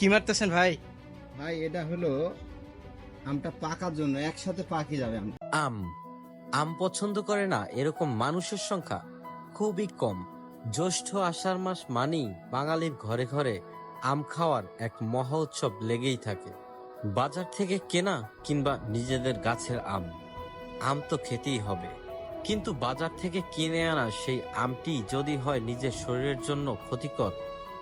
কি মারতেছেন ভাই? ভাই এটা হলো আমটা পাকার জন্য একসাথে পাকি যাবে আম আম আম পছন্দ করে না এরকম মানুষের সংখ্যা খুবই কম। জ্যৈষ্ঠ আষাঢ় মাস মানেই বাঙালির ঘরে ঘরে আম খাওয়ার এক মহা উৎসব লেগেই থাকে। বাজার থেকে কেনা কিংবা নিজেদের গাছের আম আম তো খেতেই হবে। কিন্তু বাজার থেকে কিনে আনা সেই আমটি যদি হয় নিজের শরীরের জন্য ক্ষতিকর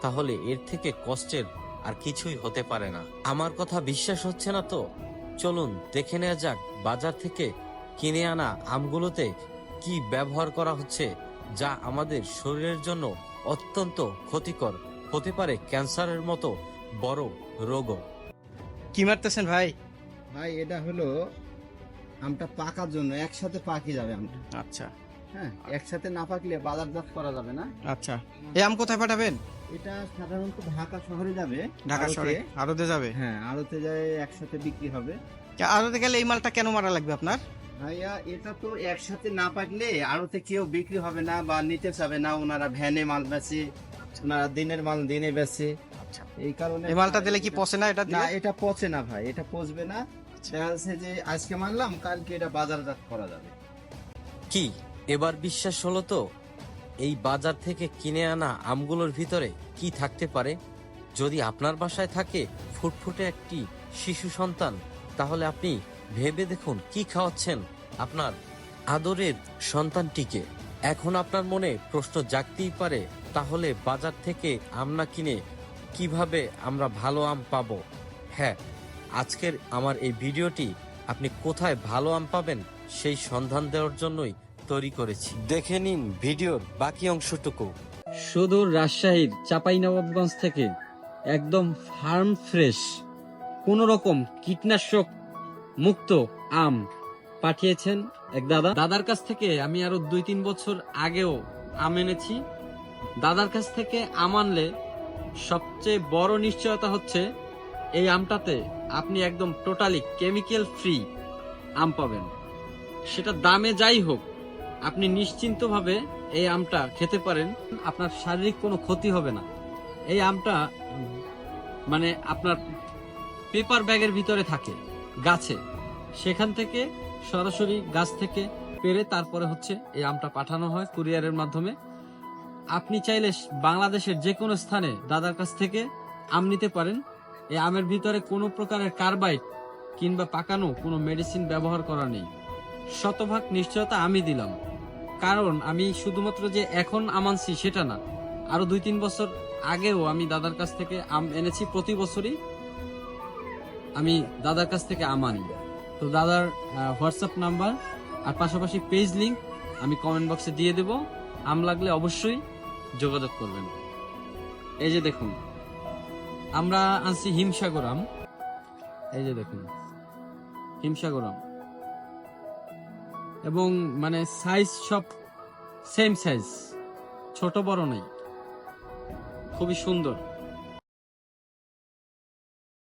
তাহলে এর থেকে কষ্টের আর কিছুই হতে পারে না। আমার কথা বিশ্বাস হচ্ছে না তো? চলুন দেখে নেওয়া যাক বাজার থেকে কিনে আনা আমগুলোতে কি ব্যবহার করা হচ্ছে যা আমাদের শরীরের জন্য অত্যন্ত ক্ষতিকর হতে পারে ক্যান্সারের মতো বড় রোগও। কি মারতেছেন ভাই? ভাই এটা হলো আমটা পাকার জন্য একসাথে পাকি যাবে আমটা। আচ্ছা। হ্যাঁ একসাথে না পাকলে বাজারজাত করা যাবে না। আচ্ছা। এই আম কোথায় পাঠাবেন? এটা সাধারণত ঢাকা শহরে যাবে। ঢাকা। শহরে? আড়তে যাবে? হ্যাঁ আড়তে যায় একসাথে বিক্রি হবে। আড়তে গেলে এই মালটা কেন মারা লাগবে আপনার? ভাইয়া এটা তো একসাথে না পাকলে আড়তে কেউ বিক্রি হবে না বা নিতে চাবে না ওনারা ভ্যানে মাল বেচে ওনারা দিনের মাল দিনে বেচে। আচ্ছা। এই কারণে এই মালটা দিলে কি পচে না এটা না এটা পচে না ভাই এটা পচবে না। দেখা যাচ্ছে যে আজকে মানলাম কালকে এটা বাজারজাত করা যাবে। কি? এবার বিশ্বাস হলো তো, এই বাজার থেকে কিনে আনা আমগুলোর ভিতরে কি থাকতে পারে? যদি আপনার বাসায় থাকে ফুটফুটে একটি শিশু সন্তান, তাহলে আপনি ভেবে দেখুন কি খাওয়াচ্ছেন আপনার আদরের সন্তানটিকে। এখন আপনার মনে প্রশ্ন জাগতেই পারে, তাহলে বাজার থেকে আম না কিনে কীভাবে আমরা ভালো আম পাবো? হ্যাঁ আজকের আমার এই ভিডিওটি আপনি কোথায় ভালো আম পাবেন সেই সন্ধান দেওয়ার জন্যই তৈরি করেছি। দেখে নিন ভিডিওর বাকি অংশটুকু। সুদূর রাজশাহীর চাঁপাইনবাবগঞ্জ থেকে একদম ফার্ম ফ্রেশ কোন রকম কীটনাশক মুক্ত আম পাঠিয়েছেন এক দাদা। দাদার কাছ থেকে আমি আরও দুই তিন বছর আগেও আম এনেছি। দাদার কাছ থেকে আম আনলে সবচেয়ে বড় নিশ্চয়তা হচ্ছে এই আমটাতে আপনি একদম টোটালি কেমিক্যাল ফ্রি আম পাবেন। সেটা দামে যাই হোক আপনি নিশ্চিন্তভাবে এই আমটা খেতে পারেন, আপনার শারীরিক কোনো ক্ষতি হবে না। এই আমটা মানে আপনার পেপার ব্যাগের ভিতরে থাকে, গাছে। সেখান থেকে সরাসরি গাছ থেকে পেরে তারপরে হচ্ছে এই আমটা পাঠানো হয় কুরিয়ারের মাধ্যমে। আপনি চাইলে বাংলাদেশের যে কোনো স্থানে দাদার কাছ থেকে আম নিতে পারেন। এই আমের ভিতরে কোনো প্রকারের কার্বাইড কিংবা পাকানো কোনো মেডিসিন ব্যবহার করা নেই। শতভাগ নিশ্চয়তা আমি দিলাম। কারণ আমি শুধুমাত্র যে এখন আম আনছি সেটা না। আরও দুই তিন বছর আগেও আমি দাদার কাছ থেকে আম এনেছি, প্রতি বছরই আমি দাদার কাছ থেকে আম আনি। তো দাদার হোয়াটসঅ্যাপ নাম্বার আর পাশাপাশি পেজ লিঙ্ক আমি কমেন্ট বক্সে দিয়ে দেব। আম লাগলে অবশ্যই যোগাযোগ করবেন। এই যে দেখুন, আমরা আনছি হিমসাগর আম। এই যে দেখুন, হিমসাগর আম। এবং মানে সাইজ সব সেম সাইজ ছোট বড় নেই। খুবই সুন্দর।